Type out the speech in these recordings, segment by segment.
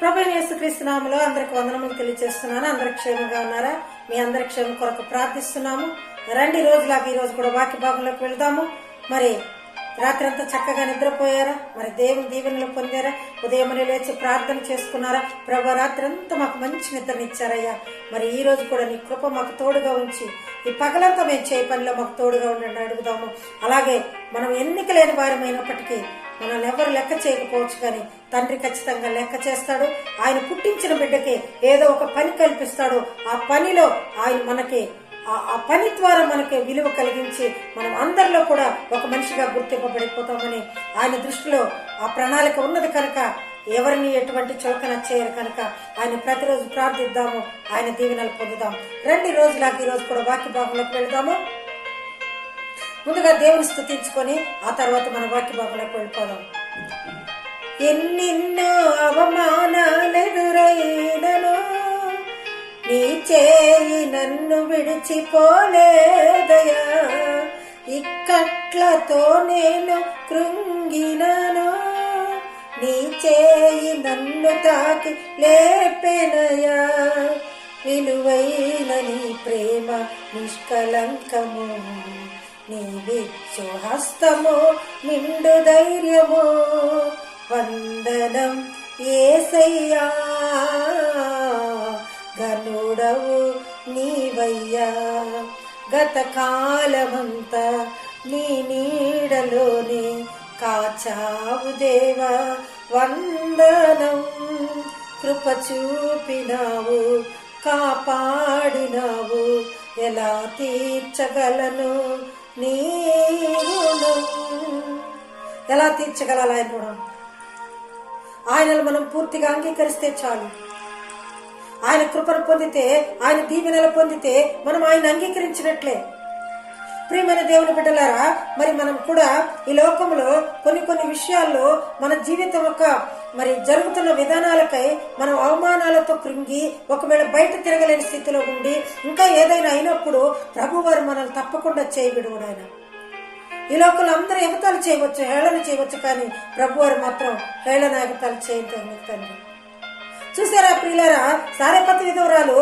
ప్రభు యేసుక్రీస్తునామలో అందరికి వందనములు తెలియజేస్తున్నాను. అందరి క్షేమంగా ఉన్నారా? మీ అందరి క్షేమం కొరకు ప్రార్థిస్తున్నాము. రెండు రోజులకు రోజులాగా ఈ రోజు కూడా వాక్య భాగంలోకి వెళ్దాము. మరి రాత్రి అంతా చక్కగా నిద్రపోయారా? మరి దేవుని దీవెనలు పొందారా? ఉదయం లేచి ప్రార్థన చేసుకున్నారా? ప్రభు రాత్రి అంతా మాకు మంచి నిద్రనిచ్చారయ్యా. మరి ఈ రోజు కూడా నీ కృప మాకు తోడుగా ఉంచి ఈ పగలంతా మేము చేయ పనిలో మాకు తోడుగా ఉండండి అడుగుదాము. అలాగే మనం ఎన్నిక లేని వారమైనప్పటికీ మనం ఎవరు లెక్క చేయకపోవచ్చు కానీ తండ్రి ఖచ్చితంగా లెక్క చేస్తాడు. ఆయన పుట్టించిన బిడ్డకి ఏదో ఒక పని కల్పిస్తాడు. ఆ పనిలో ఆయన మనకి ఆ- పని ద్వారా మనకి విలువ కలిగించి మనం అందరిలో కూడా ఒక మనిషిగా గుర్తింపబడిపోతామని ఆయన దృష్టిలో ఆ ప్రణాళిక ఉన్నది కనుక ఎవరిని ఎటువంటి చౌకన చేయరు కనుక ఆయన ప్రతిరోజు ప్రార్థిద్దాము. ఆయన దీవెనలు పొందుదాం. రెండు రోజులాగా ఈ రోజు కూడా వాక్య భాగంలోకి వెళ్దాము. ముందుగా దేవుని స్థుతించుకొని ఆ తర్వాత మన వాక్య బాబులకు వెళ్ళిపోదాం. ఎన్నెన్నో అవమానాలెదురైనను నీ చేయి నన్ను విడిచిపోలేదయా? ఇక్కట్లతో నేను కృంగినను నీ చేయి నన్ను తాకి లేపెనయా? విలువైన నీ ప్రేమ నిష్కలంకము. నీ విచ్చు హస్తము నిండు ధైర్యము. వందనం ఏసయ్యా గనుడవు నీవయ్యా. గతకాలమంతా నీ నీడలోనే కాచావు దేవా. వందనం కృప చూపినావు కాపాడినావు. ఎలా తీర్చగలను? నీ ఎలా తీర్చగలాలి ఆయన రుణం ఆయనను మనం పూర్తిగా అంగీకరిస్తే చాలు. ఆయన కృపను పొందితే ఆయన దీవెనలు పొందితే మనం ఆయన అంగీకరించినట్లే. ప్రియమైన దేవుని బిడ్డలారా మరి మనం కూడా ఈ లోకంలో కొన్ని కొన్ని విషయాల్లో మన జీవితం యొక్క మరి జరుగుతున్న విధానాలకై మనం అవమానాలతో కృంగి ఒకవేళ బయట తిరగలేని స్థితిలో ఉండి ఇంకా ఏదైనా అయినప్పుడు ప్రభువారు మనల్ని తప్పకుండా చేయబిడుడు ఆయన. ఈ లోకంలో అందరూ ఎగతాలు చేయవచ్చు హేళన చేయవచ్చు కానీ ప్రభువారు మాత్రం హేళన ఎగతాలు చేయటం తండ్రి. చూసారా ప్రియులారా సారపతి విధవరాలు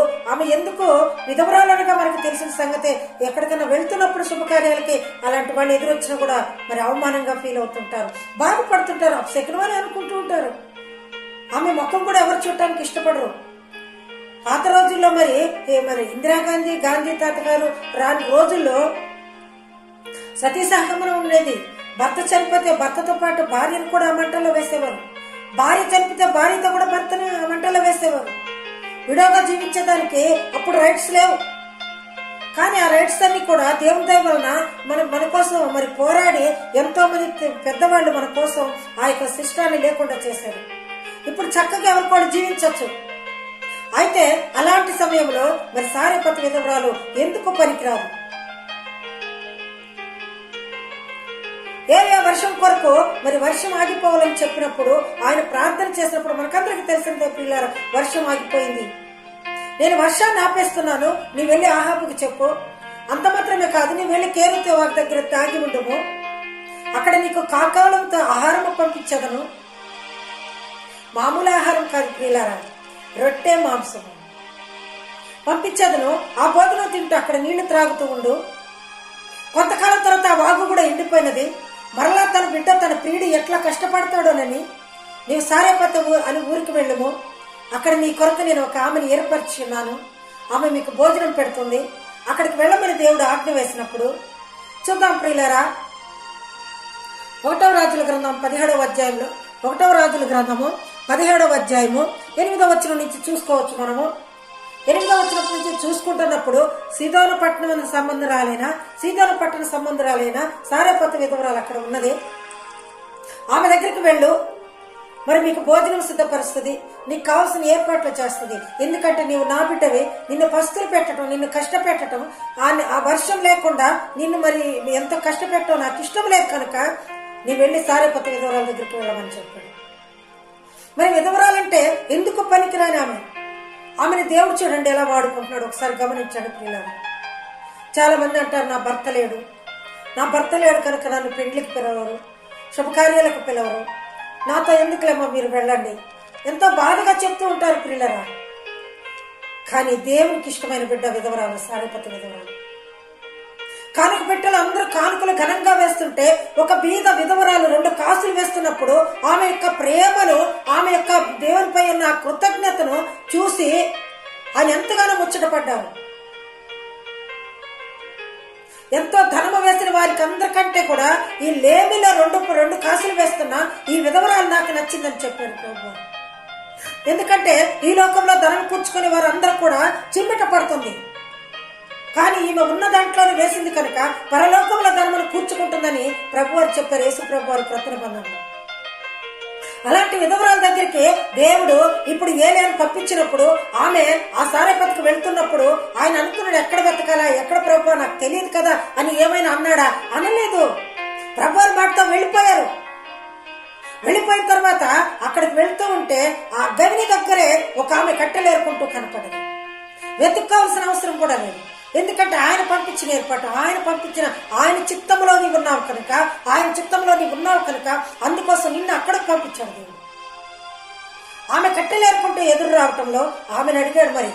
ఆమె ఎందుకు విధవరాలనగా మనకు తెలిసిన సంగతే ఎక్కడికైనా వెళ్తున్నప్పుడు శుభకార్యాలకి అలాంటి వాళ్ళు ఎదురొచ్చినా కూడా మరి అవమానంగా ఫీల్ అవుతుంటారు. బాధపడుతుంటారు. సెకండ్ వాళ్ళు అనుకుంటూ ఉంటారు. ఆమె ముఖం కూడా ఎవరు చూడటానికి ఇష్టపడరు. పాత రోజుల్లో మరి ఏ మరి ఇందిరాగాంధీ గాంధీ తాతగారు రాని రోజుల్లో సతీ సహగమనం ఉండేది. భర్త చనిపోతే భర్తతో పాటు భార్యను కూడా ఆ మంటల్లో వేసేవారు. భార్య చనిపితే భార్యతో కూడా భర్తను ఆ మంటల్లో వేసేవారు. విడోగా జీవించడానికి అప్పుడు రైట్స్ లేవు. కానీ ఆ రైట్స్ అన్ని కూడా దేవుని దయ వలన మన మన కోసం మరి పోరాడి ఎంతో మంది పెద్దవాళ్ళు మన కోసం ఆ యొక్క శిష్టాన్ని లేకుండా చేశారు. ఇప్పుడు చక్కగా ఎవరు కూడా జీవించవచ్చు అయితే అలాంటి సమయంలో మరి సారేపతి విధవరాలు ఎందుకు పనికిరాదు ఏవే వర్షం కొరకు మరి వర్షం ఆగిపోవాలని చెప్పినప్పుడు ఆయన ప్రార్థన చేసినప్పుడు మనకందరికి తెలిసిందే పిల్లల వర్షం ఆగిపోయింది. నేను వర్షాన్ని ఆపేస్తున్నాను నీ వెళ్ళి ఆహాపుకి చెప్పు. అంత మాత్రమే కాదు నీ వెళ్ళి కేరుతో వారి దగ్గర తాగి ఉండము. అక్కడ నీకు కాకాలంతో ఆహారం పంపించదను. మామూలు ఆహారం కాదు ప్రియులారా రొట్టె మాంసము. పంపించదను ఆ భోజనం తింటూ అక్కడ నీళ్ళు త్రాగుతూ ఉండు. కొంతకాలం తర్వాత ఆ వాగు కూడా ఎండిపోయినది. మరలా తన బిడ్డ తన ప్రియుడు ఎట్లా కష్టపడతాడోనని నీవు సారేపత ఊ- అని ఊరికి వెళ్ళము. అక్కడ నీ కొరత నేను ఒక ఆమెను ఏర్పరచున్నాను. ఆమె మీకు భోజనం పెడుతుంది. అక్కడికి వెళ్ళమని దేవుడు ఆజ్ఞ వేసినప్పుడు చూద్దాం ప్రియులరా. ఒకటవ రాజుల గ్రంథం పదిహేడవ అధ్యాయంలో ఒకటవ రాజుల గ్రంథము పదిహేడవ అధ్యాయము ఎనిమిదవ వచ్చిన నుంచి చూసుకోవచ్చు మనము. ఎనిమిదవ వచనం నుంచి చూసుకుంటున్నప్పుడు సీదోన పట్టణం సీతారామపట్నం సీదోన పట్టణ విధవరాలు అక్కడ ఉన్నది. ఆమె దగ్గరికి వెళ్ళు. మరి మీకు భోజనం సిద్ధపరుస్తుంది. నీకు కావాల్సిన ఏర్పాట్లు చేస్తుంది. ఎందుకంటే నీవు నా బిడ్డవి. నిన్ను పస్తులు పెట్టడం నిన్ను కష్టపెట్టడం ఆ ఆ వర్షం లేకుండా నిన్ను మరి ఎంతో కష్టపెట్టడం నాకు ఇష్టం లేదు కనుక నీ వెళ్ళి సారేపత్త విధవరాల దగ్గరికి వెళ్ళమని చెప్పాడు. మరి విధవరాలంటే ఎందుకు పనికిరాని ఆమె? ఆమెను దేవుడు చూడండి ఎలా వాడుకుంటున్నాడు. ఒకసారి గమనించండి పిల్లలు చాలామంది అంటారు నా భర్త లేడు. నా భర్త లేడు కనుక నన్ను పెండ్లికి పిలవరు శుభకార్యాలకు పిలవరు. నాతో ఎందుకులేమో మీరు వెళ్ళండి. ఎంతో బాధగా చెప్తూ ఉంటారు పిల్లరా కానీ దేవునికి ఇష్టమైన బిడ్డ విధవరాలు సారిపతి విధవరాలు. కానుక అందరూ కానుకలు ఘనంగా వేస్తుంటే ఒక బీద విధవరాలు రెండు కాసులు వేస్తున్నప్పుడు ఆమె యొక్క ప్రేమను ఆమె యొక్క దేవునిపై ఉన్న కృతజ్ఞతను చూసి ఆయన ఎంతగానో ముచ్చటపడ్డారు ఎంతో ధనము వేసిన వారికి అందరికంటే కూడా ఈ లేమిలో రెండు రెండు కాసులు వేస్తున్నా ఈ విధవరాలు నాకు నచ్చిందని చెప్పారు ప్రభు. ఎందుకంటే ఈ లోకంలో ధనం కూర్చుకునే వారందరూ కూడా చిమ్మిట పడుతుంది. కానీ ఈమె ఉన్న దాంట్లోనే వేసింది కనుక పరలోకంలో ధర్మను కూర్చుకుంటుందని ప్రభు వారు చెప్పారు యేసు ప్రభు వారు క్రొత్త అలాంటి విధవరాల దగ్గరికి దేవుడు ఇప్పుడు ఏలేని పంపించినప్పుడు ఆమె ఆ సారేపతికి వెళ్తున్నప్పుడు ఆయన అనుకున్నాడు ఎక్కడ వెతకాలా ఎక్కడ ప్రభు నాకు తెలియదు కదా అని ఏమైనా అన్నాడా? అనలేదు. ప్రభు వారి మాటతో వెళ్ళిపోయారు. వెళ్ళిపోయిన తర్వాత అక్కడికి వెళ్తూ ఉంటే ఆ గవిని దగ్గరే ఒక ఆమె కట్టెలేరుకుంటూ కనపడింది. వెతుక్కోవాల్సిన అవసరం కూడా లేదు. ఎందుకంటే ఆయన పంపించిన ఏర్పాటు ఆయన పంపించిన ఆయన చిత్తంలో నీవు ఉన్నావు కనుక ఆయన చిత్తంలో నీవు ఉన్నావు కనుక అందుకోసం నిన్ను అక్కడికి పంపించాడు దేవుడు. ఆమె కట్టెలేరుకుంటూ ఎదురు రావటంలో ఆమెను అడిగాడు మరి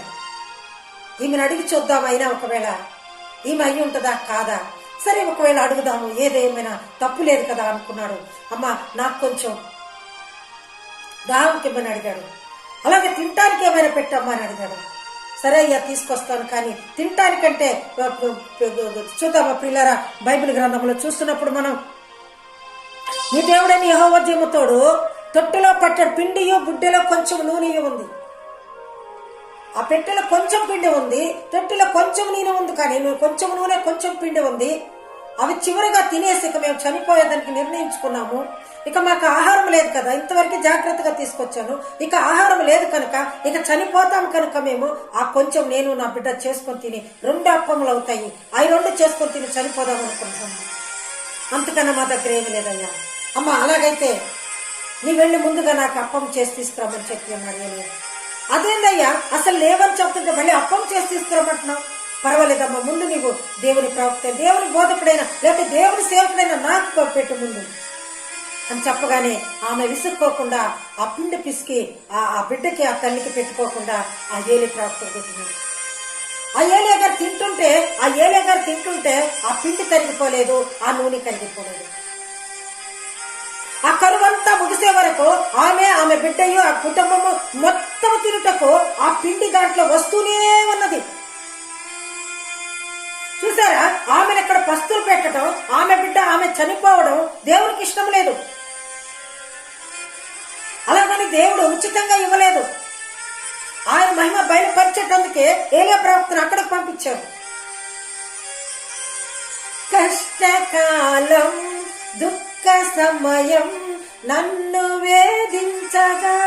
ఈమెను అడిగి చూద్దాం అయినా ఒకవేళ ఈమె అయి ఉంటుందా? కాదా? సరే ఒకవేళ అడుగుదాము ఏదేమైనా తప్పు లేదు కదా అనుకున్నాడు. అమ్మా నాకు కొంచెం దాహంకి ఇమ్మని అడిగాడు. అలాగే తినటానికి ఏమైనా పెట్టమ్మా అని అడిగాడు. సరే అయ్యా తీసుకొస్తాను. కానీ తినటానికంటే చూద్దామా పిల్లరా బైబిల్ గ్రంథంలో చూస్తున్నప్పుడు మనం నీ దేవుడని యహోవద్యముతోడు తొట్టులో పట్టడు పిండియు బుడ్డెలో కొంచెం నూనె ఉంది. ఆ పెట్టెలో కొంచెం పిండి ఉంది తొట్టిలో కొంచెం నూనె ఉంది కానీ నువ్వు కొంచెం నూనె కొంచెం పిండి ఉంది. అవి చివరిగా తినేసి ఇక మేము చనిపోయేదానికి నిర్ణయించుకున్నాము. ఇక మాకు ఆహారం లేదు కదా. ఇంతవరకు జాగ్రత్తగా తీసుకొచ్చాను. ఇక ఆహారం లేదు కనుక ఇక చనిపోతాం కనుక మేము ఆ కొంచెం నేను నా బిడ్డ చేసుకొని తిని రెండు అప్పములు అవుతాయి. అవి రెండు చేసుకొని తిని చనిపోదాం అనుకుంటున్నాము అంతకన్నా మా దగ్గర ఏమి లేదయ్యా. అమ్మ అలాగైతే నీ వెళ్ళి ముందుగా నాకు అప్పం చేసి తీసుకురామని చెప్పి అన్నాడు ఏమి అదేందయ్యా? అసలు లేవని చెప్తుంటే మళ్ళీ అప్పం చేసి తీసుకురామంటున్నావు? పర్వాలేదమ్మా ముందు నీవు దేవుని ప్రవక్త దేవుని బోధకుడైనా లేకపోతే దేవుని సేవకుడైనా నాకు పెట్టు ముందు. అని చెప్పగానే ఆమె విసుక్కోకుండా ఆ పిండి పిసికి ఆ ఆ బిడ్డకి ఆ తల్లికి పెట్టుకోకుండా ఆ ఏలి ప్రవక్త పెట్టింది. ఆ ఏలే గారు తింటుంటే ఆ ఏలే గారు తింటుంటే ఆ పిండి కరిగిపోలేదు ఆ నూనె కరిగిపోలేదు. ఆ కరువంతా ముగిసే వరకు ఆమె ఆమె బిడ్డయు ఆ కుటుంబము మొత్తం తినుటకు ఆ పిండి దాంట్లో వస్తూనే ఉన్నది. చూసారా? ఆమెను ఇక్కడ పస్తులు పెట్టడం ఆమె బిడ్డ ఆమె చనిపోవడం దేవునికి ఇష్టం లేదు. అలాగని దేవుడు ఉచితంగా ఇవ్వలేదు. ఆయన మహిమ బయలుపరిచేటందుకే ఏలే ప్రవక్తను అక్కడికి పంపించారు కష్టకాలం దుఃఖ సమయం నన్ను వేధించగా.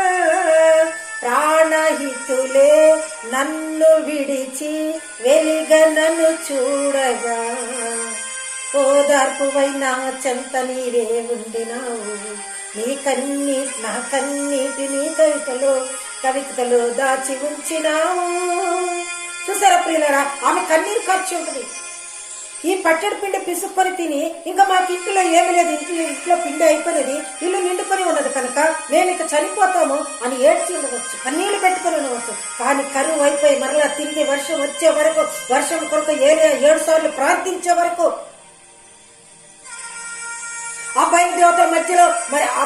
ప్రాణహితులే నన్ను విడిచి వెలిగనను చూడగా. ఓదార్పువైనా చెంత నీవే ఉండినావు. నీ కన్నీ నా కన్నీటిని కవితలు కవితలు దాచి ఉంచినావు. చూసారా ప్రియులరా? ఆమె కన్నీరు ఖర్చు ఉంటుంది. ఈ పచ్చడి పిండి పిసుక్కొని తిని ఇంకా మాకు ఇంట్లో ఏమి లేదు. ఇంట్లో ఇంట్లో పిండి అయిపోయినది. ఇల్లు నిండుకొని ఉన్నది కనుక మేము ఇక చనిపోతాము అని ఏడ్చి ఉండవచ్చు. కన్నీళ్ళు పెట్టుకొని ఉండవచ్చు. కానీ కరువు అయిపోయి మరలా తిరిగి వర్షం వచ్చే వరకు వర్షం కొరకు ఏడు ఏడు సార్లు ప్రార్థించే వరకు ఆ బయలుదేవతల మధ్యలో మరి ఆ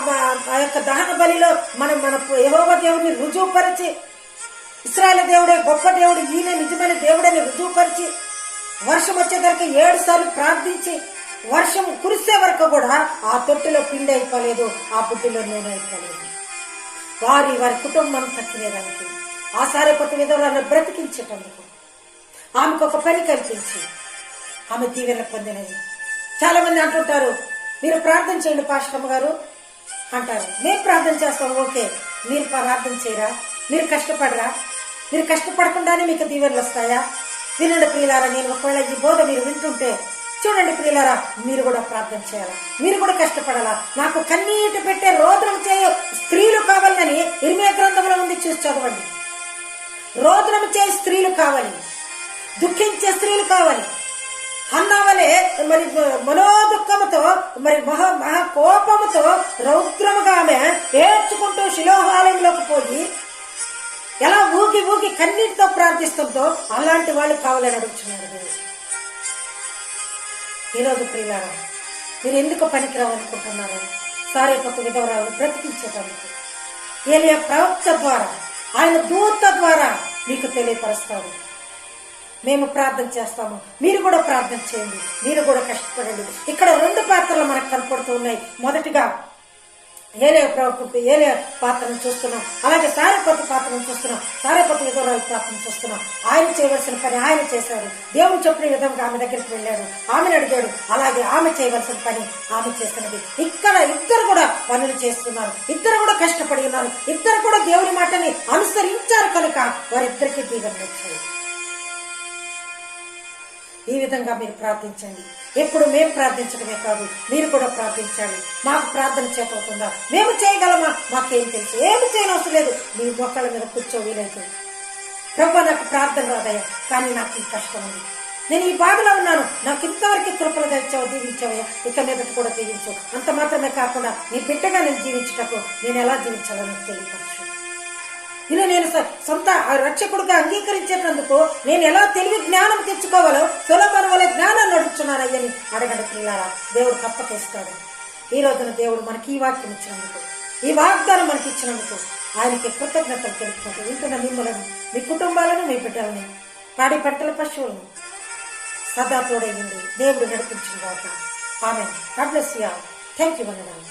ఆ యొక్క దహన బలిలో మనం మన యహోవ దేవుడిని రుజువుపరిచి ఇస్రాయల దేవుడే గొప్ప దేవుడు ఈయన నిజమైన దేవుడని రుజువుపరిచి వర్షం వచ్చేసరికి ఏడు సార్లు ప్రార్థించి వర్షం కురిసే వరకు కూడా ఆ తొట్టిలో పిండి అయిపోలేదు ఆ బుడ్డిలో నూనె అయిపోలేదు. వారి వారి కుటుంబం తక్కినేదానికి ఆ సారి కొత్త విధులను బ్రతికించేటందుకు ఆమెకు ఒక పని కల్పించి ఆమె దీవెన పొందినది. చాలా మంది అంటుంటారు మీరు ప్రార్థన చేయండి పాశ్రమ గారు అంటారు. మేము ప్రార్థన చేస్తాం ఓకే. మీరు ప్రార్థన చేయరా? మీరు కష్టపడరా? మీరు కష్టపడకుండానే మీకు దీవెనలు వస్తాయా? వినండి ప్రియులారా నేను ఒకవేళ ఈ బోధ మీరు వింటుంటే చూడండి ప్రియులారా మీరు కూడా ప్రార్థన చేయాలా? మీరు కూడా కష్టపడాలా? నాకు కన్నీటి పెట్టే రోదనం చేయు స్త్రీలు కావాలని ఇరిమే గ్రంథంలో ఉంది చూసి చదవండి. రోదనం చేయ స్త్రీలు కావాలి. దుఃఖించే స్త్రీలు కావాలి. అన్నావలే మరి మనోదు మరి మహా మహా కోపముతో రౌద్రముగా ఆమె ఏడ్చుకుంటూ శిలోహాలయంలోకి పోయి ఎలా ఊగి ఊగి కన్నీటితో ప్రార్థిస్తుందో అలాంటి వాళ్ళు కావాలని అడుగుతున్నారు. ఈరోజు ప్రియులారా మీరు ఎందుకు పనికిరావనుకుంటున్నారు సారే కొత్త విధవరాలను బ్రతికించేటందుకు. ఏలియా ప్రవక్త ద్వారా ఆయన దూత ద్వారా మీకు తెలియపరుస్తాడు మేము ప్రార్థన చేస్తాము. మీరు కూడా ప్రార్థన చేయండి. మీరు కూడా కష్టపడండి. ఇక్కడ రెండు పాత్రలు మనకు కనపడుతూ ఉన్నాయి. మొదటిగా ఏలే ప్రవక్త ఏలే పాత్రను చూస్తున్నాం. అలాగే సారేపతి పాత్రను చూస్తున్నాం. సారేపతి విధవరాల పాత్రను చూస్తున్నాం. ఆయన చేయవలసిన పని ఆయన చేశాడు. దేవుడు చెప్పిన విధంగా ఆమె దగ్గరికి వెళ్ళాడు. ఆమెను అడిగాడు. అలాగే ఆమె చేయవలసిన పని ఆమె చేస్తున్నది. ఇక్కడ ఇద్దరు కూడా పనులు చేస్తున్నారు. ఇద్దరు కూడా కష్టపడి ఉన్నారు. ఇద్దరు కూడా దేవుని మాటని అనుసరించారు కనుక వారిద్దరికీ దీవెన వచ్చాయి. ఈ విధంగా మీరు ప్రార్థించండి. ఎప్పుడు మేము ప్రార్థించడమే కాదు మీరు కూడా ప్రార్థించాలి. మాకు ప్రార్థన చేతవుతుందా మేము చేయగలమా? మాకేం తెలుసు. ఏమి చేయనవసరం లేదు. మీ మొక్కల మీద కూర్చో వీలైతే. ప్రభు నాకు ప్రార్థన రాదయ్యా కానీ నాకు ఈ కష్టం ఉంది. నేను ఈ బాధలో ఉన్నాను. నాకు ఇంతవరకు కృపలు తెచ్చావు దీవించావయ్యా. ఇక మీదట కూడా దీవించు అంత మాత్రమే కాకుండా నీ బిడ్డగా నేను జీవించటప్పుడు నేను ఎలా జీవించాలో నాకు తెలియపరచు. ఇలా నేను సొంత రక్షకుడిగా అంగీకరించేటందుకు నేను ఎలా తెలివి జ్ఞానం తెచ్చుకోవాలో సులభన వల్ల జ్ఞానం అడుగుతున్నానయ్యని అడగండి పిల్లారా దేవుడు తప్పకేస్తాడు ఈ రోజున దేవుడు మనకి ఈ వాక్యం ఇచ్చినందుకు ఈ వాగ్దానం మనకి ఇచ్చినందుకు ఆయనకి కృతజ్ఞతలు తెలుపుకుంటూ వింటున్న మిమ్మలను మీ కుటుంబాలను మీ బిడ్డలని పాడి పంటల పశువులను సదా తోడైంది దేవుడు నడిపించిన వాక ఆమె god bless you thank you వందనాలు.